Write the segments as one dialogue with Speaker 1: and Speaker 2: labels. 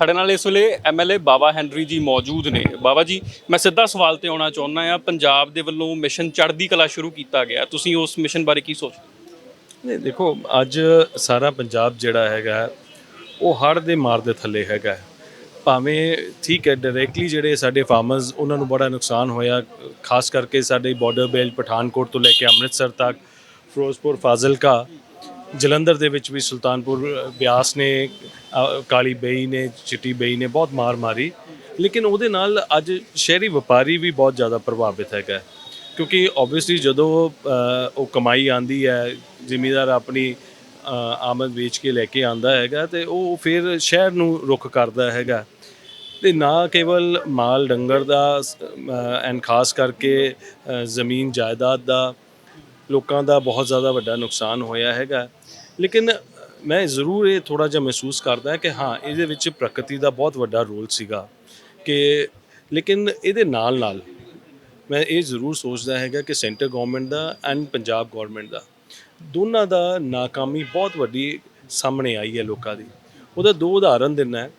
Speaker 1: ਸਾਡੇ ਨਾਲ ਇਸ ਵੇਲੇ ਐਮਐਲਏ ਬਾਬਾ ਹੈਨਰੀ ਜੀ ਮੌਜੂਦ ਨੇ। ਬਾਬਾ ਜੀ, ਮੈਂ ਸਿੱਧਾ ਸਵਾਲ ਤੇ ਆਉਣਾ ਚਾਹੁੰਦਾ ਆ ਪੰਜਾਬ ਦੇ ਵੱਲੋਂ ਮਿਸ਼ਨ ਚੜ੍ਹਦੀ ਕਲਾ ਸ਼ੁਰੂ ਕੀਤਾ ਗਿਆ। ਤੁਸੀਂ ਉਸ ਮਿਸ਼ਨ ਬਾਰੇ ਕੀ ਸੋਚਦੇ
Speaker 2: ਨਹੀਂ, ਦੇਖੋ, ਅੱਜ ਸਾਰਾ ਪੰਜਾਬ ਜਿਹੜਾ ਹੈਗਾ, ਉਹ ਹੜ੍ਹ ਦੇ ਮਾਰ ਦੇ ਥੱਲੇ ਹੈਗਾ। ਭਾਵੇਂ ਠੀਕ ਹੈ ਡਾਇਰੈਕਟਲੀ ਜਿਹੜੇ ਸਾਡੇ ਫਾਰਮਰਸ ਉਹਨਾਂ ਨੂੰ ਬੜਾ ਨੁਕਸਾਨ ਹੋਇਆ। ਖਾਸ ਕਰਕੇ ਸਾਡੇ ਬਾਰਡਰ ਬੈਲਟ ਪਠਾਨਕੋਟ ਤੋਂ ਲੈ ਕੇ ਅੰਮ੍ਰਿਤਸਰ ਤੱਕ, ਫਿਰੋਜ਼ਪੁਰ, ਫਾਜ਼ਿਲਕਾ ਜਲੰਧਰ ਦੇ ਵਿੱਚ ਵੀ ਸੁਲਤਾਨਪੁਰ ਬਿਆਸ ਨੇ ਕਾਲੀ ਬੇਈ ਨੇ, ਚਿੱਟੀ ਬੇਈ ਨੇ ਬਹੁਤ ਮਾਰ ਮਾਰੀ। ਲੇਕਿਨ ਉਹਦੇ ਨਾਲ ਅੱਜ ਸ਼ਹਿਰੀ ਵਪਾਰੀ ਵੀ ਬਹੁਤ ਜ਼ਿਆਦਾ ਪ੍ਰਭਾਵਿਤ ਹੈਗਾ ਕਿਉਂਕਿ ਆਬਵੀਅਸਲੀ ਜਦੋਂ ਉਹ ਕਮਾਈ ਆਂਦੀ ਹੈ, ਜ਼ਿਮੀਦਾਰ ਆਪਣੀ ਆਮਦ ਵੇਚ ਕੇ ਲੈ ਕੇ ਆਂਦਾ ਹੈਗਾ ਤੇ ਉਹ ਫਿਰ ਸ਼ਹਿਰ ਨੂੰ ਰੁਖ ਕਰਦਾ ਹੈਗਾ। ਤੇ ਨਾ ਕੇਵਲ ਮਾਲ ਡੰਗਰ ਦਾ ਐਂਡ ਖਾਸ ਕਰਕੇ ਜ਼ਮੀਨ ਜਾਇਦਾਦ ਦਾ ਲੋਕਾਂ ਦਾ ਬਹੁਤ ਜ਼ਿਆਦਾ ਵੱਡਾ ਨੁਕਸਾਨ ਹੋਇਆ ਹੈਗਾ। ਲੇਕਿਨ ਮੈਂ ਜ਼ਰੂਰ ਇਹ ਥੋੜਾ ਜਿਹਾ ਮਹਿਸੂਸ ਕਰਦਾ ਕਿ ਹਾਂ, ਇਹਦੇ ਵਿੱਚ ਪ੍ਰਕਿਰਤੀ ਦਾ ਬਹੁਤ ਵੱਡਾ ਰੋਲ ਸੀਗਾ ਕਿ ਲੇਕਿਨ ਇਹਦੇ ਨਾਲ ਨਾਲ ਮੈਂ ਇਹ ਜ਼ਰੂਰ ਸੋਚਦਾ ਹੈਗਾ ਕਿ ਸੈਂਟਰ ਗਵਰਨਮੈਂਟ ਦਾ ਐਂਡ ਪੰਜਾਬ ਗਵਰਨਮੈਂਟ ਦਾ ਦੋਨਾਂ ਦਾ ਨਾਕਾਮੀ ਬਹੁਤ ਵੱਡੀ ਸਾਹਮਣੇ ਆਈ ਹੈ ਲੋਕਾਂ ਦੀ। ਉਹਦਾ ਦੋ ਉਦਾਹਰਨ ਦਿੰਨਾ ਹੈ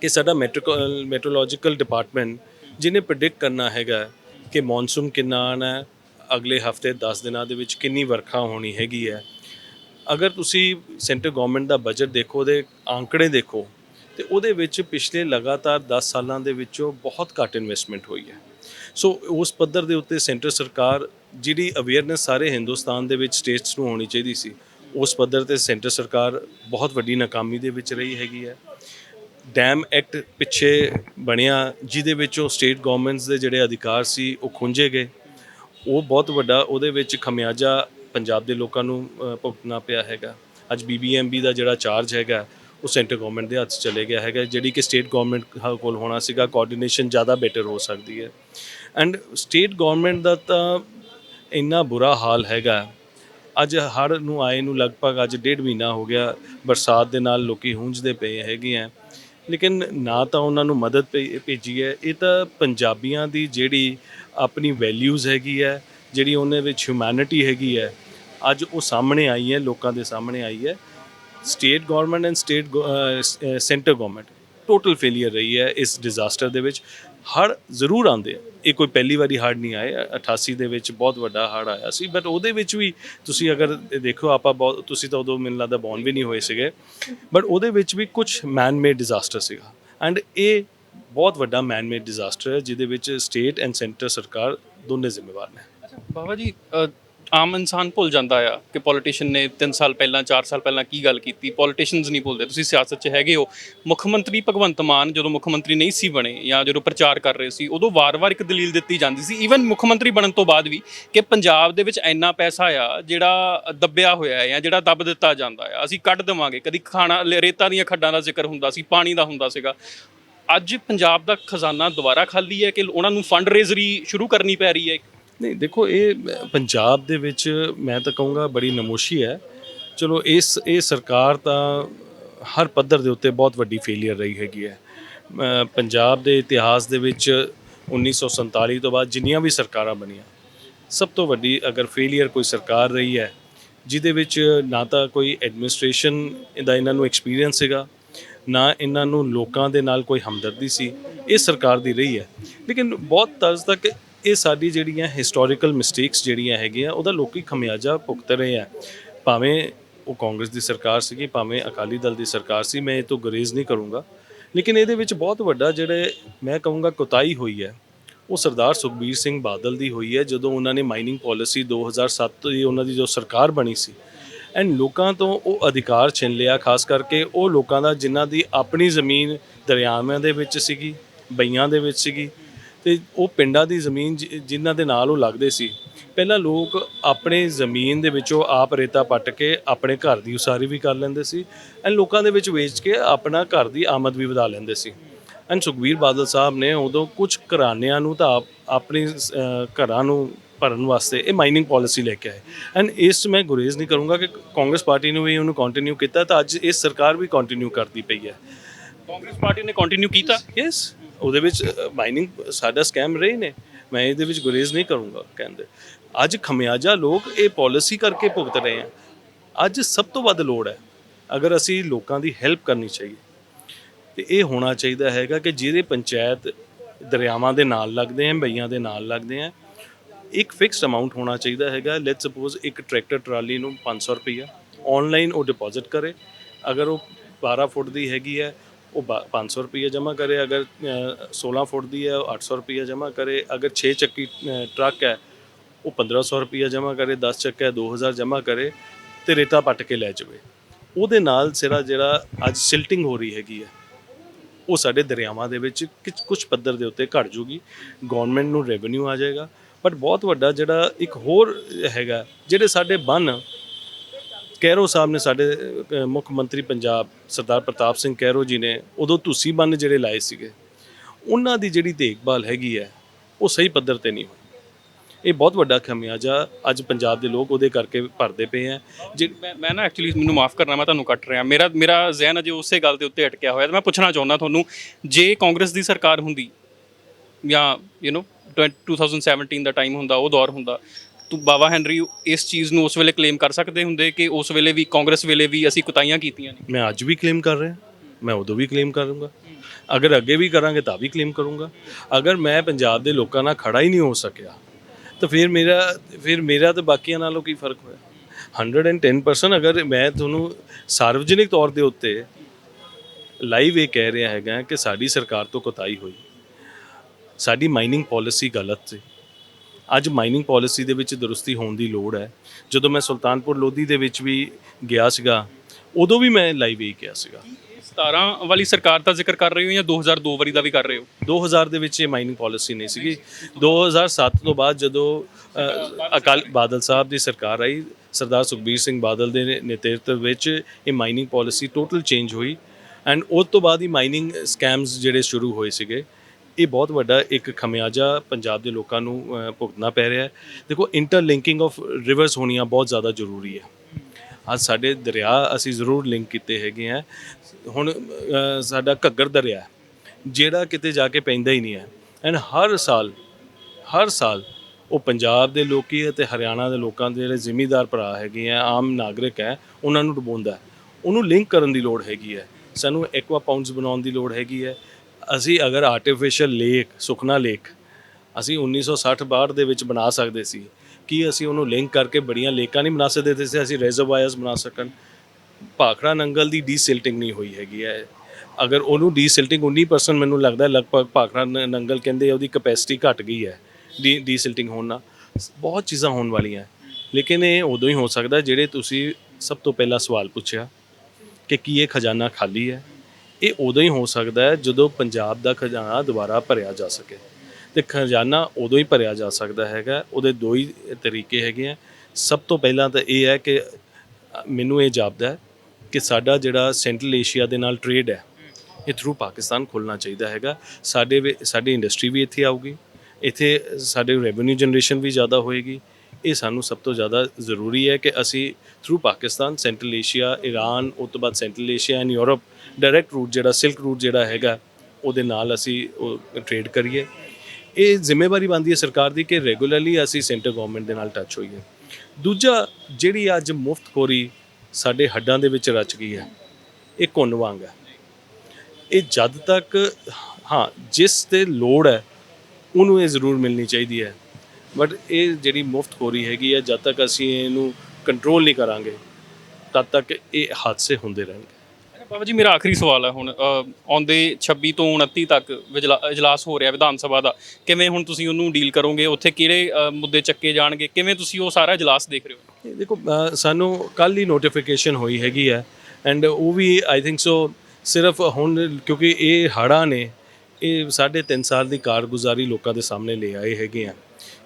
Speaker 2: ਕਿ ਸਾਡਾ ਮੈਟਰੋ ਮੈਟਰੋਲੋਜੀਕਲ ਡਿਪਾਰਟਮੈਂਟ ਜਿਹਨੇ ਪ੍ਰੈਡਿਕਟ ਕਰਨਾ ਹੈਗਾ ਕਿ ਮੌਨਸੂਨ ਕਿੰਨਾ ਆਣਾ ਹੈ, ਅਗਲੇ ਹਫ਼ਤੇ 10 ਦਿਨਾਂ ਦੇ ਵਿੱਚ ਕਿੰਨੀ ਵਰਖਾ ਹੋਣੀ ਹੈਗੀ ਹੈ ਅਗਰ ਤੁਸੀਂ ਸੈਂਟਰ ਗਵਰਨਮੈਂਟ ਦਾ ਬਜਟ ਦੇਖੋ, ਉਹਦੇ ਆંકੜੇ ਦੇਖੋ, ਤੇ ਉਹਦੇ ਵਿੱਚ ਪਿਛਲੇ ਲਗਾਤਾਰ 10 ਸਾਲਾਂ ਦੇ ਵਿੱਚੋਂ ਬਹੁਤ ਘੱਟ ਇਨਵੈਸਟਮੈਂਟ ਹੋਈ ਹੈ। ਸੋ ਉਸ ਪੱਧਰ ਦੇ ਉੱਤੇ ਸੈਂਟਰ ਸਰਕਾਰ ਜਿਹੜੀ ਅਵੇਅਰਨੈਸ ਸਾਰੇ ਹਿੰਦੁਸਤਾਨ ਦੇ ਵਿੱਚ ਸਟੇਟਸ ਨੂੰ ਹੋਣੀ ਚਾਹੀਦੀ ਸੀ, ਉਸ ਪੱਧਰ ਤੇ ਸੈਂਟਰ ਸਰਕਾਰ ਬਹੁਤ ਵੱਡੀ ਨਾਕਾਮੀ ਦੇ ਵਿੱਚ ਰਹੀ ਹੈਗੀ ਹੈ। ਡੈਮ ਐਕਟ ਪਿੱਛੇ ਬਣਿਆ, ਜਿਹਦੇ ਵਿੱਚੋਂ ਸਟੇਟ ਗਵਰਨਮੈਂਟਸ ਦੇ ਜਿਹੜੇ ਅਧਿਕਾਰ ਸੀ, ਉਹ ਖੁੰਝੇ ਗਏ। ਉਹ ਬਹੁਤ ਵੱਡਾ, ਉਹਦੇ ਵਿੱਚ ਖਮਿਆਜਾ ਪੰਜਾਬ ਦੇ ਲੋਕਾਂ ਨੂੰ ਭੁਗਤਣਾ ਪਿਆ ਹੈਗਾ। ਅੱਜ ਬੀਬੀਐਮਬੀ ਦਾ ਜਿਹੜਾ ਚਾਰਜ ਹੈਗਾ, ਉਹ ਸੈਂਟਰ ਗਵਰਨਮੈਂਟ ਦੇ ਹੱਥ 'ਚ ਚਲੇ ਗਿਆ ਹੈਗਾ, ਜਿਹੜੀ ਕਿ ਸਟੇਟ ਗਵਰਨਮੈਂਟ ਕੋਲ ਹੋਣਾ ਸੀਗਾ ਕੋਆਰਡੀਨੇਸ਼ਨ ਜ਼ਿਆਦਾ ਬੈਟਰ ਹੋ ਸਕਦੀ ਹੈ। ਐਂਡ ਸਟੇਟ ਗਵਰਨਮੈਂਟ ਦਾ ਤਾਂ ਇੰਨਾ ਬੁਰਾ ਹਾਲ ਹੈਗਾ। ਅੱਜ ਹੜ੍ਹ ਨੂੰ ਆਏ ਨੂੰ ਲਗਭਗ ਅੱਜ ਡੇਢ ਮਹੀਨਾ ਹੋ ਗਿਆ, ਬਰਸਾਤ ਦੇ ਨਾਲ ਲੋਕੀ ਹੂੰਝਦੇ ਪਏ ਹੈਗੇ ਆ। ਲੇਕਿਨ ਨਾ ਤਾਂ ਉਹਨਾਂ ਨੂੰ ਮਦਦ ਭੇ- ਭੇਜੀ ਹੈ, ਇਹ ਤਾਂ ਪੰਜਾਬੀਆਂ ਦੀ ਜਿਹੜੀ ਆਪਣੀ ਵੈਲਿਊਜ਼ ਹੈਗੀ ਹੈ, ਜਿਹੜੀ ਉਹਨਾਂ ਵਿੱਚ ਹਿਊਮੈਨਿਟੀ ਹੈਗੀ ਹੈ ਅੱਜ ਉਹ ਸਾਹਮਣੇ ਆਈ ਹੈ, ਲੋਕਾਂ ਦੇ ਸਾਹਮਣੇ ਆਈ ਹੈ। State government and state centre government total failure ਰਹੀ ਹੈ ਇਸ ਡਿਜ਼ਾਸਟਰ ਦੇ ਵਿੱਚ। ਹੜ੍ਹ ਜ਼ਰੂਰ ਆਉਂਦੇ ਆ। ਇਹ ਕੋਈ ਪਹਿਲੀ ਵਾਰੀ ਹੜ੍ਹ ਨਹੀਂ ਆਏ। 88 ਦੇ ਵਿੱਚ ਬਹੁਤ ਵੱਡਾ ਹੜ੍ਹ ਆਇਆ ਸੀ। ਬਟ ਉਹਦੇ ਵਿੱਚ ਵੀ ਤੁਸੀਂ ਅਗਰ ਦੇਖੋ, ਆਪਾਂ ਬਹੁਤ ਤੁਸੀਂ ਤਾਂ ਉਦੋਂ ਮੈਨੂੰ ਲੱਗਦਾ ਬੌਰਨ ਵੀ ਨਹੀਂ ਹੋਏ ਸੀਗੇ। ਬਟ ਉਹਦੇ ਵਿੱਚ ਵੀ ਕੁਝ ਮੈਨ ਮੇਡ ਡਿਜ਼ਾਸਟਰ ਸੀਗਾ। ਐਂਡ ਇਹ ਬਹੁਤ ਵੱਡਾ ਮੈਨ ਮੇਡ ਡਿਜ਼ਾਸਟਰ ਹੈ, ਜਿਹਦੇ ਵਿੱਚ ਸਟੇਟ ਐਂਡ ਸੈਂਟਰ ਸਰਕਾਰ ਦੋਨੇ ਜ਼ਿੰਮੇਵਾਰ ਨੇ।
Speaker 1: ਬਾਬਾ ਜੀ ਆਮ ਇਨਸਾਨ ਭੁੱਲ ਜਾਂਦਾ ਆ ਕਿ ਪੋਲੀਟੀਸ਼ੀਅਨ ਨੇ 3 ਸਾਲ ਪਹਿਲਾਂ 4 ਸਾਲ ਪਹਿਲਾਂ ਕੀ ਗੱਲ ਕੀਤੀ। ਪੋਲੀਟੀਸ਼ੀਅਨਸ ਨਹੀਂ ਭੁੱਲਦੇ। ਤੁਸੀਂ ਸਿਆਸਤ 'ਚ ਹੈਗੇ ਹੋ। ਮੁੱਖ ਮੰਤਰੀ ਭਗਵੰਤ ਮਾਨ ਜਦੋਂ ਮੁੱਖ ਮੰਤਰੀ ਨਹੀਂ ਸੀ ਬਣੇ ਜਾਂ ਜਦੋਂ ਪ੍ਰਚਾਰ ਕਰ ਰਹੇ ਸੀ, ਉਦੋਂ ਵਾਰ-ਵਾਰ ਇੱਕ ਦਲੀਲ ਦਿੱਤੀ ਜਾਂਦੀ ਸੀ। ਈਵਨ ਮੁੱਖ ਮੰਤਰੀ ਬਣਨ ਤੋਂ ਬਾਅਦ ਵੀ ਕਿ ਪੰਜਾਬ ਦੇ ਵਿੱਚ ਇੰਨਾ ਪੈਸਾ ਆ ਜਿਹੜਾ ਦੱਬਿਆ ਹੋਇਆ ਹੈ ਜਾਂ ਜਿਹੜਾ ਦੱਬ ਦਿੱਤਾ ਜਾਂਦਾ ਆ, ਅਸੀਂ ਕੱਢ ਦੇਵਾਂਗੇ। ਕਦੀ ਖਾਣਾ ਲ- ਰੇਤਾਂ ਦੀਆਂ ਖੱਡਾਂ ਦਾ ਜ਼ਿਕਰ ਹੁੰਦਾ ਸੀ, ਪਾਣੀ ਦਾ ਹੁੰਦਾ ਸੀਗਾ। ਅੱਜ ਪੰਜਾਬ ਦਾ ਖਜ਼ਾਨਾ ਦੁਬਾਰਾ ਖਾਲੀ ਹੈ ਕਿ ਉਹਨਾਂ ਨੂੰ ਫੰਡ ਰੇਜ਼ਰੀ ਸ਼ੁਰੂ ਕਰਨੀ ਪੈ ਰਹੀ ਹੈ?
Speaker 2: ਨਹੀਂ, ਦੇਖੋ, ਇਹ ਪੰਜਾਬ ਦੇ ਵਿੱਚ ਮੈਂ ਤਾਂ ਕਹੂੰਗਾ ਬੜੀ ਨਮੋਸ਼ੀ ਹੈ। ਚਲੋ, ਇਸ, ਇਹ ਸਰਕਾਰ ਤਾਂ ਹਰ ਪੱਧਰ ਦੇ ਉੱਤੇ ਬਹੁਤ ਵੱਡੀ ਫੇਲਿਅਰ ਰਹੀ ਹੈਗੀ ਹੈ। ਪੰਜਾਬ ਦੇ ਇਤਿਹਾਸ ਦੇ ਵਿੱਚ 1947 ਤੋਂ ਬਾਅਦ ਜਿੰਨੀਆਂ ਵੀ ਸਰਕਾਰਾਂ ਬਣੀਆਂ, ਸਭ ਤੋਂ ਵੱਡੀ ਅਗਰ ਫੇਲਿਅਰ ਕੋਈ ਸਰਕਾਰ ਰਹੀ ਹੈ, ਜਿਹਦੇ ਵਿੱਚ ਨਾ ਤਾਂ ਕੋਈ ਐਡਮਿਨਿਸਟ੍ਰੇਸ਼ਨ ਦਾ ਇਹਨਾਂ ਨੂੰ ਐਕਸਪੀਰੀਅੰਸ ਸੀਗਾ, ਨਾ ਇਹਨਾਂ ਨੂੰ ਲੋਕਾਂ ਦੇ ਨਾਲ ਕੋਈ ਹਮਦਰਦੀ ਸੀ, ਇਹ ਸਰਕਾਰ ਦੀ ਰਹੀ ਹੈ। ਲੇਕਿਨ ਬਹੁਤ ਤਰਜ਼ ਤੱਕ ਇਹ ਸਾਡੀ ਜਿਹੜੀਆਂ ਹਿਸਟੋਰੀਕਲ ਮਿਸਟੇਕਸ ਜਿਹੜੀਆਂ ਹੈਗੀਆਂ, ਉਹਦਾ ਲੋਕੀ ਖਮਿਆਜਾ ਭੁਗਤ ਰਹੇ ਆ। ਭਾਵੇਂ ਉਹ ਕਾਂਗਰਸ ਦੀ ਸਰਕਾਰ ਸੀਗੀ, ਭਾਵੇਂ ਅਕਾਲੀ ਦਲ ਦੀ ਸਰਕਾਰ ਸੀ, ਮੈਂ ਇਹ ਤੋਂ ਗੁਰੇਜ਼ ਨਹੀਂ ਕਰੂੰਗਾ। ਲੇਕਿਨ ਇਹਦੇ ਵਿੱਚ ਬਹੁਤ ਵੱਡਾ ਜਿਹੜੇ ਮੈਂ ਕਹੂੰਗਾ ਕੁਤਾਈ ਹੋਈ ਹੈ, ਉਹ ਸਰਦਾਰ ਸੁਖਬੀਰ ਸਿੰਘ ਬਾਦਲ ਦੀ ਹੋਈ ਹੈ, ਜਦੋਂ ਉਹਨਾਂ ਨੇ ਮਾਈਨਿੰਗ ਪਾਲਿਸੀ 2007 ਦੀ ਉਹਨਾਂ ਦੀ ਜੋ ਸਰਕਾਰ ਬਣੀ ਸੀ। ਐਂਡ ਲੋਕਾਂ ਤੋਂ ਉਹ ਅਧਿਕਾਰ ਛਿਨ ਲਿਆ, ਖਾਸ ਕਰਕੇ ਉਹ ਲੋਕਾਂ ਦਾ ਜਿਨ੍ਹਾਂ ਦੀ ਆਪਣੀ ਜ਼ਮੀਨ ਦਰਿਆਵਾਂ ਦੇ ਵਿੱਚ ਸੀਗੀ, ਬਈਆਂ ਦੇ ਵਿੱਚ ਸੀਗੀ ਤੇ ਉਹ ਪਿੰਡਾਂ ਦੀ ਜ਼ਮੀਨ ਜਿ- ਜਿਨ੍ਹਾਂ ਦੇ ਨਾਲ ਉਹ ਲੱਗਦੇ ਸੀ। ਪਹਿਲਾਂ ਲੋਕ ਆਪਣੇ ਜ਼ਮੀਨ ਦੇ ਵਿੱਚੋਂ ਆਪ ਰੇਤਾ ਪੱਟ ਕੇ ਆਪਣੇ ਘਰ ਦੀ ਉਸਾਰੀ ਵੀ ਕਰ ਲੈਂਦੇ ਸੀ ਐਂਡ ਲੋਕਾਂ ਦੇ ਵਿੱਚ ਵੇਚ ਕੇ ਆਪਣਾ ਘਰ ਦੀ ਆਮਦ ਵੀ ਵਧਾ ਲੈਂਦੇ ਸੀ। ਐਂਡ ਸੁਖਬੀਰ ਬਾਦਲ ਸਾਹਿਬ ਨੇ ਉਦੋਂ ਕੁਝ ਘਰਾਣਿਆਂ ਨੂੰ ਤਾਂ ਆਪ- ਆਪਣੀ ਘਰਾਂ ਨੂੰ ਭਰਨ ਵਾਸਤੇ ਇਹ ਮਾਈਨਿੰਗ ਪਾਲਿਸੀ ਲੈ ਕੇ ਆਏ। ਐਂਡ ਇਸ 'ਚ ਮੈਂ ਗੁਰੇਜ਼ ਨਹੀਂ ਕਰੂੰਗਾ ਕਿ ਕਾਂਗਰਸ ਪਾਰਟੀ ਨੂੰ ਵੀ ਉਹਨੂੰ ਕੰਟੀਨਿਊ ਕੀਤਾ ਤਾਂ ਅੱਜ ਇਸ ਸਰਕਾਰ ਵੀ ਕੰਟੀਨਿਊ ਕਰਦੀ ਪਈ ਹੈ।
Speaker 1: ਕਾਂਗਰਸ ਪਾਰਟੀ ਨੇ ਕੰਟੀਨਿਊ ਕੀਤਾ?
Speaker 2: ਯੈਸ ਉਹਦੇ ਵਿੱਚ ਮਾਈਨਿੰਗ ਸਾਡਾ ਸਕੈਮ ਰਹੇ ਨੇ। ਮੈਂ ਇਹਦੇ ਵਿੱਚ ਗੁਰੇਜ਼ ਨਹੀਂ ਕਰੂੰਗਾ, ਕਹਿੰਦੇ। ਅੱਜ ਖਮਿਆਜਾ ਲੋਕ ਇਹ ਪਾਲਿਸੀ ਕਰਕੇ ਭੁਗਤ ਰਹੇ ਆ। ਅੱਜ ਸਭ ਤੋਂ ਵੱਧ ਲੋੜ ਹੈ, ਅਗਰ ਅਸੀਂ ਲੋਕਾਂ ਦੀ ਹੈਲਪ ਕਰਨੀ ਚਾਹੀਏ। ਤੇ ਇਹ ਹੋਣਾ ਚਾਹੀਦਾ ਹੈਗਾ ਕਿ ਜਿਹਦੇ ਪੰਚਾਇਤ ਦਰਿਆਵਾਂ ਦੇ ਨਾਲ ਲੱਗਦੇ ਆ ਬਈਆਂ ਦੇ ਨਾਲ ਲੱਗਦੇ ਆ ਇੱਕ ਫਿਕਸਡ ਅਮਾਉਂਟ ਹੋਣਾ ਚਾਹੀਦਾ ਹੈਗਾ। ਲੈਟ ਸਪੋਜ਼ ਇੱਕ ਟਰੈਕਟਰ ਟਰਾਲੀ ਨੂੰ 500 ਰੁਪਈਆ ਆਨਲਾਈਨ ਉਹ ਡਿਪੋਜ਼ਿਟ ਕਰੇ। ਅਗਰ ਉਹ 12 ਫੁੱਟ ਦੀ ਹੈਗੀ ਹੈ ਉਹ ਬਾ- 500 ਰੁਪਈਆ ਜਮ੍ਹਾਂ ਕਰੇ ਅਗਰ ਅ, 16 ਫੁੱਟ ਦੀ ਹੈ ਉਹ 800 ਰੁਪਈਆ ਜਮ੍ਹਾਂ ਕਰੇ ਅਗਰ 6 ਚੱਕੀ ਟਰੱਕ ਹੈ ਉਹ 1500 ਰੁਪਈਆ ਜਮ੍ਹਾਂ ਕਰੇ 10 ਚੱਕਾ ਹੈ 2000 ਜਮ੍ਹਾਂ ਕਰੇ ਤੇ ਰੇਤਾ ਪੱਟ ਕੇ ਲੈ ਜਾਵੇ। ਉਹਦੇ ਨਾਲ ਸਿਰਾ ਜਿਹੜਾ ਅੱਜ ਸਿਲਟਿੰਗ ਹੋ ਰਹੀ ਹੈਗੀ ਹੈ ਉਹ ਸਾਡੇ ਦਰਿਆਵਾਂ ਦੇ ਵਿੱਚ ਕੁਝ ਪੱਧਰ ਦੇ ਉੱਤੇ ਘਟ ਜੂਗੀ ਗਵਰਨਮੈਂਟ ਨੂੰ ਰੈਵਨਿਊ ਆ ਜਾਏਗਾ। ਬਟ ਬਹੁਤ ਵੱਡਾ ਜਿਹੜਾ ਇੱਕ ਹੋਰ ਹੈਗਾ ਜਿਹੜੇ ਸਾਡੇ ਬੰਨ ਕੈਰੋ ਸਾਹਿਬ ਨੇ ਸਾਡੇ ਅ, ਮੁੱਖ ਮੰਤਰੀ ਪੰਜਾਬ ਸਰਦਾਰ ਪ੍ਰਤਾਪ ਸਿੰਘ ਕੈਰੋ ਜੀ ਨੇ ਉਦੋਂ ਤੁਸੀਂ ਬੰਨ ਜਿਹੜੇ ਲਾਏ ਸੀਗੇ ਉਹਨਾਂ ਦੀ ਜਿਹੜੀ ਦੇਖਭਾਲ ਹੈਗੀ ਹੈ ਉਹ ਸਹੀ ਪੱਧਰ ਤੇ ਨਹੀਂ ਹੋਈ। ਇਹ ਬਹੁਤ ਵੱਡਾ ਖਮਿਆਜਾ ਅੱਜ ਪੰਜਾਬ ਦੇ ਲੋਕ ਉਹਦੇ ਕਰਕੇ ਭਰਦੇ ਪਏ ਆ। ਜੇ
Speaker 1: ਮੈਂ ਮੈਂ ਨਾ ਐਕਚੁਅਲੀ ਮੈਨੂੰ ਮਾਫ ਕਰਨਾ ਮੈਂ ਤੁਹਾਨੂੰ ਕੱਟ ਰਿਹਾ। ਮੇਰਾ ਮੇਰਾ ਜ਼ਿਹਨ ਅਜੇ ਉਸੇ ਗੱਲ ਦੇ ਉੱਤੇ ਅਟਕਿਆ ਹੋਇਆ ਤੇ ਮੈਂ ਪੁੱਛਣਾ ਚਾਹੁੰਦਾ ਤੁਹਾਨੂੰ ਜੇ ਕਾਂਗਰਸ ਦੀ ਸਰਕਾਰ ਹੁੰਦੀ ਜਾਂ ਯੂ نو 2017 ਦਾ ਟਾਈਮ ਹੁੰਦਾ ਉਹ ਦੌਰ ਹੁੰਦਾ ਤੂੰ ਬਾਬਾ ਹੈਨਰੀ, ਇਸ ਚੀਜ਼ ਨੂੰ ਉਸ ਵੇਲੇ ਕਲੇਮ ਕਰ ਸਕਦੇ ਹੁੰਦੇ ਕਿ ਉਸ ਵੇਲੇ ਵੀ, ਕਾਂਗਰਸ ਵੇਲੇ ਵੀ ਅਸੀਂ ਕੁਤਾਈਆਂ ਕੀਤੀਆਂ ਨੇ?
Speaker 2: ਮੈਂ ਅੱਜ ਵੀ ਕਲੇਮ ਕਰ ਰਿਹਾ, ਮੈਂ ਉਦੋਂ ਵੀ ਕਲੇਮ ਕਰੂੰਗਾ। ਅਗਰ ਅੱਗੇ ਵੀ ਕਰਾਂਗੇ ਤਾਂ ਵੀ ਕਲੇਮ ਕਰੂੰਗਾ। ਅਗਰ ਮੈਂ ਪੰਜਾਬ ਦੇ ਲੋਕਾਂ ਨਾਲ ਖੜਾ ਹੀ ਨਹੀਂ ਹੋ ਸਕਿਆ, ਤਾਂ ਫਿਰ ਮੇਰਾ ਫਿਰ ਮੇਰਾ ਤੇ ਬਾਕੀਆਂ ਨਾਲੋਂ ਕੀ ਫ਼ਰਕ ਹੋਇਆ? 110% ਅਗਰ ਮੈਂ ਤੁਹਾਨੂੰ ਸਾਰਵਜਨਿਕ ਤੌਰ ਦੇ ਉੱਤੇ ਲਾਈਵ ਇਹ ਕਹਿ ਰਿਹਾ ਹੈਗਾ ਕਿ ਸਾਡੀ ਸਰਕਾਰ ਤੋਂ ਕੁਤਾਈ ਹੋਈ। ਸਾਡੀ ਮਾਈਨਿੰਗ ਪਾਲਿਸੀ ਗਲਤ ਸੀ। ਅੱਜ ਮਾਈਨਿੰਗ ਪਾਲਿਸੀ ਦੇ ਵਿੱਚ ਦਰੁਸਤੀ ਹੋਣ ਦੀ ਲੋੜ ਹੈ। ਜਦੋਂ ਮੈਂ ਸੁਲਤਾਨਪੁਰ ਲੋਧੀ ਦੇ ਵਿੱਚ ਵੀ ਗਿਆ ਸੀਗਾ ਉਦੋਂ ਵੀ ਮੈਂ ਲਾਈਵ ਇਹ ਕਿਹਾ ਸੀਗਾ।
Speaker 1: 17 ਵਾਲੀ ਸਰਕਾਰ ਦਾ ਜ਼ਿਕਰ ਕਰ ਰਹੇ ਹੋ ਜਾਂ 2002 ਵਾਰੀ ਦਾ ਵੀ ਕਰ ਰਹੇ ਹੋ?
Speaker 2: 2000 ਦੇ ਵਿੱਚ ਇਹ ਮਾਈਨਿੰਗ ਪਾਲਿਸੀ ਨਹੀਂ ਸੀਗੀ। 2007 ਤੋਂ ਬਾਅਦ ਜਦੋਂ ਅਕਾਲ ਬਾਦਲ ਸਾਹਿਬ ਦੀ ਸਰਕਾਰ ਆਈ ਸਰਦਾਰ ਸੁਖਬੀਰ ਸਿੰਘ ਬਾਦਲ ਦੇ ਨੇਤਰਤਵ ਵਿੱਚ ਇਹ ਮਾਈਨਿੰਗ ਪਾਲਿਸੀ ਟੋਟਲ ਚੇਂਜ ਹੋਈ। ਐਂਡ ਉਸ ਤੋਂ ਬਾਅਦ ਹੀ ਮਾਈਨਿੰਗ ਸਕੈਮਸ ਜਿਹੜੇ ਸ਼ੁਰੂ ਹੋਏ ਸੀਗੇ। ਇਹ ਬਹੁਤ ਵੱਡਾ ਇੱਕ ਖਮਿਆਜਾ ਪੰਜਾਬ ਦੇ ਲੋਕਾਂ ਨੂੰ ਅ, ਭੁਗਤਣਾ ਪੈ ਰਿਹਾ ਹੈ। ਦੇਖੋ ਇੰਟਰਲਿੰਕਿੰਗ ਆਫ ਰਿਵਰਸ ਹੋਣੀਆਂ ਬਹੁਤ ਜ਼ਿਆਦਾ ਜ਼ਰੂਰੀ ਹੈ। ਅੱਜ ਸਾਡੇ ਦਰਿਆ ਅਸੀਂ ਜ਼ਰੂਰ ਲਿੰਕ ਕੀਤੇ ਹੈਗੇ ਆ ਹੁਣ ਅ, ਸਾਡਾ ਘੱਗਰ ਦਰਿਆ ਹੈ, ਜਿਹੜਾ ਕਿਤੇ ਜਾ ਕੇ ਪੈਂਦਾ ਹੀ ਨਹੀਂ ਹੈ। ਐਂਡ ਹਰ ਸਾਲ ਹਰ ਸਾਲ ਉਹ ਪੰਜਾਬ ਦੇ ਲੋਕੀ ਅਤੇ ਹਰਿਆਣਾ ਦੇ ਲੋਕਾਂ ਦੇ ਜਿਹੜੇ ਜ਼ਿਮੀਦਾਰ ਭਰਾ ਹੈਗੇ ਆ ਆਮ ਨਾਗਰਿਕ ਹੈ ਉਹਨਾਂ ਨੂੰ ਡੁਬੋਂਦਾ ਹੈ। ਉਹਨੂੰ ਲਿੰਕ ਕਰਨ ਦੀ ਲੋੜ ਹੈਗੀ ਹੈ। ਸਾਨੂੰ ਐਕਵਾ ਪਾਉਂਡਸ ਬਣਾਉਣ ਦੀ ਲੋੜ ਹੈਗੀ ਹੈ। ਅਸੀਂ ਅਗਰ ਆਰਟੀਫੀਸ਼ੀਅਲ ਲੇਕ ਸੁਖਨਾ ਲੇਕ ਅਸੀਂ 1960 ਬਾੜ ਦੇ ਵਿੱਚ ਬਣਾ ਸਕਦੇ ਸੀ। ਕੀ ਅਸੀਂ ਉਹਨੂੰ ਲਿੰਕ ਕਰਕੇ ਬੜੀਆਂ ਲੇਕਾਂ ਨਹੀਂ ਬਣਾ ਸਕਦੇ ਸੀ ਅਸੀਂ ਰਿਜ਼ਰਵਾਇਰਸ ਬਣਾ ਸਕਣ? ਭਾਖੜਾ ਨੰਗਲ ਦੀ ਡੀਸਿਲਟਿੰਗ ਨਹੀਂ ਹੋਈ ਹੈਗੀ ਹੈ। ਅਗਰ ਉਹਨੂੰ ਡੀਸਿਲਟਿੰਗ 19% ਮੈਨੂੰ ਲੱਗਦਾ ਲਗਭਗ ਭਾਖੜਾ ਨ- ਨੰਗਲ ਕਹਿੰਦੇ ਉਹਦੀ ਕਪੈਸਿਟੀ ਘਟ ਗਈ ਹੈ, ਡੀ ਡੀਸਿਲਟਿੰਗ ਹੋਣ ਨਾਲ। ਬਹੁਤ ਚੀਜ਼ਾਂ ਹੋਣ ਵਾਲੀਆਂ ਲੇਕਿਨ ਇਹ ਉਦੋਂ ਹੀ ਹੋ ਸਕਦਾ ਜਿਹੜੇ ਤੁਸੀਂ ਸਭ ਤੋਂ ਪਹਿਲਾ ਸਵਾਲ ਪੁੱਛਿਆ ਕਿ ਕੀ ਇਹ ਖਜ਼ਾਨਾ ਖਾਲੀ ਹੈ? ਇਹ ਉਦੋਂ ਹੀ ਹੋ ਸਕਦਾ ਹੈ ਜਦੋਂ ਪੰਜਾਬ ਦਾ ਖਜ਼ਾਨਾ ਦੁਬਾਰਾ ਭਰਿਆ ਜਾ ਸਕੇ। ਤੇ ਖਜ਼ਾਨਾ ਉਦੋਂ ਹੀ ਭਰਿਆ ਜਾ ਸਕਦਾ ਹੈਗਾ, ਉਹਦੇ ਦੋ ਹੀ ਤਰੀਕੇ ਹੈਗੇ ਆ। ਸਭ ਤੋਂ ਪਹਿਲਾਂ ਤਾਂ ਇਹ ਹੈ ਕਿ, ਮੈਨੂੰ ਇਹ ਜਾਪਦਾ ਹੈ ਕਿ ਸਾਡਾ ਜਿਹੜਾ ਸੈਂਟਰਲ ਏਸ਼ੀਆ ਦੇ ਨਾਲ ਟ੍ਰੇਡ ਹੈ, ਇਹ ਥਰੂ ਪਾਕਿਸਤਾਨ ਖੁੱਲਣਾ ਚਾਹੀਦਾ ਹੈਗਾ। ਸਾਡੇ ਵੀ- ਸਾਡੀ ਇੰਡਸਟਰੀ ਵੀ ਇੱਥੇ ਆਊਗੀ, ਇੱਥੇ ਸਾਡੇ ਰੈਵਨਿਊ ਜਨਰੇਸ਼ਨ ਵੀ ਜ਼ਿਆਦਾ ਹੋਏਗੀ ਇਹ ਸਾਨੂੰ ਸਭ ਤੋਂ ਜ਼ਿਆਦਾ ਜ਼ਰੂਰੀ ਹੈ ਕਿ ਅਸੀਂ through Pakistan central Asia Iran ਉਸ ਤੋਂ ਬਾਅਦ central Asia and Europe direct route ਜਿਹੜਾ ਸਿਲਕ ਰੂਟ ਜਿਹੜਾ ਹੈਗਾ, ਉਹਦੇ ਨਾਲ ਅਸੀਂ ਉਹ ਟ੍ਰੇਡ ਕਰੀਏ। ਇਹ ਜ਼ਿੰਮੇਵਾਰੀ ਬਣਦੀ ਹੈ ਸਰਕਾਰ ਦੀ ਕਿ ਰੈਗੂਲਰਲੀ ਅਸੀਂ ਸੈਂਟਰ ਗਵਰਨਮੈਂਟ ਦੇ ਨਾਲ ਟੱਚ ਹੋਈਏ। ਦੂਜਾ, ਜਿਹੜੀ ਅੱਜ ਮੁਫਤਖੋਰੀ ਸਾਡੇ ਹੱਡਾਂ ਦੇ ਵਿੱਚ ਰਚ ਗਈ ਹੈ, ਇਹ ਘੁੰਨ ਵਾਂਗ ਹੈ। ਇਹ ਜਦ ਤੱਕ, ਹਾਂ, ਜਿਸ ਤੇ ਲੋੜ ਹੈ, ਉਹਨੂੰ ਇਹ ਜ਼ਰੂਰ ਮਿਲਣੀ ਚਾਹੀਦੀ ਹੈ। ਬਟ ਇਹ ਜਿਹੜੀ ਮੁਫਤਖੋਰੀ ਹੈਗੀ ਹੈ ਜਦ ਤੱਕ ਅਸੀਂ ਇਹਨੂੰ ਕੰਟਰੋਲ ਨਹੀਂ ਕਰਾਂਗੇ ਤਦ ਤੱਕ ਇਹ ਹਾਦਸੇ ਹੁੰਦੇ ਰਹਿਣਗੇ।
Speaker 1: ਬਾਬਾ ਜੀ ਮੇਰਾ ਆਖਰੀ ਸਵਾਲ ਹੈ ਹੁਣ ਆਉਂਦੇ 26 ਤੋਂ 29 ਤੱਕ ਇਜਲਾਸ ਹੋ ਰਿਹਾ ਵਿਧਾਨ ਸਭਾ ਦਾ ਕਿਵੇਂ ਹੁਣ ਤੁਸੀਂ ਉਹਨੂੰ ਡੀਲ ਕਰੋਗੇ? ਉੱਥੇ ਕਿਹੜੇ ਮੁੱਦੇ ਚੱਕੇ ਜਾਣਗੇ? ਕਿਵੇਂ ਤੁਸੀਂ ਉਹ ਸਾਰਾ ਇਜਲਾਸ ਦੇਖ ਰਹੇ ਹੋ?
Speaker 2: ਦੇਖੋ ਸਾਨੂੰ ਕੱਲ ਹੀ ਨੋਟੀਫਿਕੇਸ਼ਨ ਹੋਈ ਹੈਗੀ ਹੈ ਐਂਡ ਉਹ ਵੀ ਆਈ ਥਿੰਕ ਸੋ ਸਿਰਫ ਹੁਣ ਕਿਉਂਕਿ ਇਹ ਹੜ੍ਹਾਂ ਨੇ ਇਹ ਸਾਢੇ ਤਿੰਨ ਸਾਲ ਦੀ ਕਾਰਗੁਜ਼ਾਰੀ ਲੋਕਾਂ ਦੇ ਸਾਹਮਣੇ ਲੈ ਆਏ ਹੈਗੇ ਆ।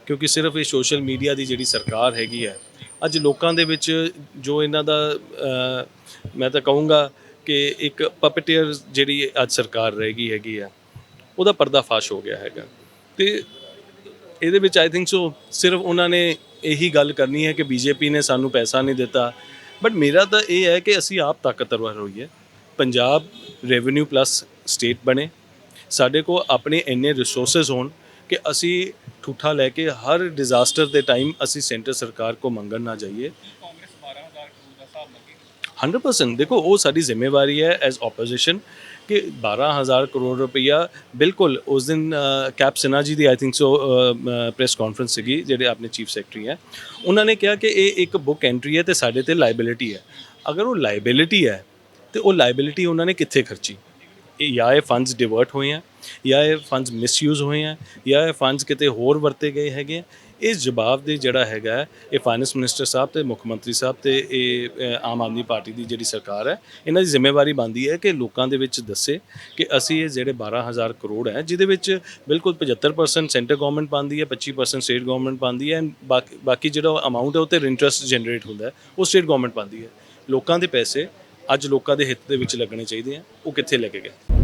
Speaker 2: ਕਿਉਂਕਿ ਸਿਰਫ ਇਹ ਸੋਸ਼ਲ ਮੀਡੀਆ ਦੀ ਜਿਹੜੀ ਸਰਕਾਰ ਹੈਗੀ ਹੈ, ਅੱਜ ਲੋਕਾਂ ਦੇ ਵਿੱਚ ਜੋ ਇਹਨਾਂ ਦਾ ਮੈਂ ਤਾਂ ਕਹੂੰਗਾ ਕਿ ਇੱਕ ਪਪਟੀਅਰ ਜਿਹੜੀ ਅੱਜ ਸਰਕਾਰ ਰਹੇਗੀ ਹੈਗੀ ਆ ਉਹਦਾ ਪਰਦਾਫਾਸ਼ ਹੋ ਗਿਆ ਹੈਗਾ। ਤੇ ਇਹਦੇ ਵਿੱਚ ਆਈ ਥਿੰਕ ਸੋ ਸਿਰਫ ਉਹਨਾਂ ਨੇ ਇਹੀ ਗੱਲ ਕਰਨੀ ਹੈ ਕਿ ਬੀਜੇਪੀ ਨੇ ਸਾਨੂੰ ਪੈਸਾ ਨਹੀਂ ਦਿੱਤਾ। ਬਟ ਮੇਰਾ ਤਾਂ ਇਹ ਹੈ ਕਿ ਅਸੀਂ ਆਪ ਤਾਕਤਵਰ ਹੋਈਏ। ਪੰਜਾਬ ਰੈਵਨਿਊ ਪਲੱਸ ਸਟੇਟ ਬਣੇ। ਸਾਡੇ ਕੋਲ ਆਪਣੇ ਇੰਨੇ ਰਿਸੋਰਸਸ ਹੋਣ। ਕਿ ਅਸੀਂ ਠੂਠਾ ਲੈ ਕੇ ਹਰ ਡਿਜ਼ਾਸਟਰ ਦੇ ਟਾਈਮ ਅਸੀਂ ਸੈਂਟਰ ਸਰਕਾਰ ਕੋ ਮੰਗਣ ਨਾ ਜਾਈਏ।
Speaker 1: ਕਾਂਗਰਸ 12000 ਕਰੋੜ ਦਾ ਹਿਸਾਬ ਮੰਗੇ
Speaker 2: 100% ਦੇਖੋ, ਉਹ ਸਾਡੀ ਜ਼ਿੰਮੇਵਾਰੀ ਹੈ ਐਜ਼ ਆਪੋਜੀਸ਼ਨ ਕਿ 12000 ਕਰੋੜ ਰੁਪਈਆ, ਬਿਲਕੁਲ, ਉਸ ਦਿਨ Cap Sinha ji the I think so press conference ਸੀਗੀ, ਜਿਹੜੇ ਆਪਣੇ ਚੀਫ ਸੈਕਟਰੀ ਹੈ। ਉਹਨਾਂ ਨੇ ਕਿਹਾ ਕਿ ਇਹ ਇੱਕ ਬੁੱਕ ਐਂਟਰੀ ਹੈ ਤੇ ਸਾਡੇ ਤੇ ਲਾਇਬਿਲਿਟੀ ਹੈ। ਅਗਰ ਉਹ ਲਾਇਬਿਲਿਟੀ ਹੈ, ਤੇ ਉਹ ਲਾਇਬਿਲਿਟੀ ਉਹਨਾਂ ਨੇ ਕਿੱਥੇ ਖਰਚੀ? ਜਾਂ ਇਹ ਫੰਡਸ ਡਿਵਰਟ ਹੋਏ ਆ, ਜਾਂ ਇਹ ਫੰਡਸ ਮਿਸਯੂਜ਼ ਹੋਏ ਆ, ਜਾਂ ਇਹ ਫੰਡਸ ਕਿਤੇ ਹੋਰ ਵਰਤੇ ਗਏ ਹੈਗੇ ਆ। ਇਸ ਜਵਾਬ ਦੇ ਜਿਹੜਾ ਹੈਗਾ ਇਹ ਫਾਈਨੈਂਸ ਮਿਨਿਸਟਰ ਸਾਹਿਬ ਤੇ ਮੁੱਖ ਮੰਤਰੀ ਸਾਹਿਬ ਤੇ ਇਹ ਆਮ ਆਦਮੀ ਪਾਰਟੀ ਦੀ ਜਿਹੜੀ ਸਰਕਾਰ ਹੈ, ਇਹਨਾਂ ਦੀ ਜ਼ਿੰਮੇਵਾਰੀ ਬਣਦੀ ਹੈ ਕਿ ਲੋਕਾਂ ਦੇ ਵਿੱਚ ਦੱਸੇ ਕਿ ਅਸੀਂ ਇਹ ਜਿਹੜੇ 12000 ਕਰੋੜ ਹੈ, ਜਿਹਦੇ ਵਿੱਚ ਬਿਲਕੁਲ 75% ਸੈਂਟਰ ਗਵਰਨਮੈਂਟ ਪਾਉਂਦੀ ਹੈ 25% ਸਟੇਟ ਗਵਰਨਮੈਂਟ ਪਾਉਂਦੀ ਹੈ, and ਬਾਕੀ ਬਾਕੀ ਜਿਹੜਾ ਅਮਾਉਂਟ ਹੈ ਉਹ ਤੇ ਇੰਟਰਸਟ ਜਨਰੇਟ ਹੁੰਦਾ ਉਹ ਸਟੇਟ ਗਵਰਨਮੈਂਟ ਪਾਉਂਦੀ ਹੈ ਲੋਕਾਂ ਦੇ ਪੈਸੇ ਅੱਜ ਲੋਕਾਂ ਦੇ ਹਿੱਤ ਦੇ ਵਿੱਚ ਲੱਗਣੇ ਚਾਹੀਦੇ ਆ। ਉਹ ਕਿੱਥੇ ਲੈ ਕੇ ਗਏ?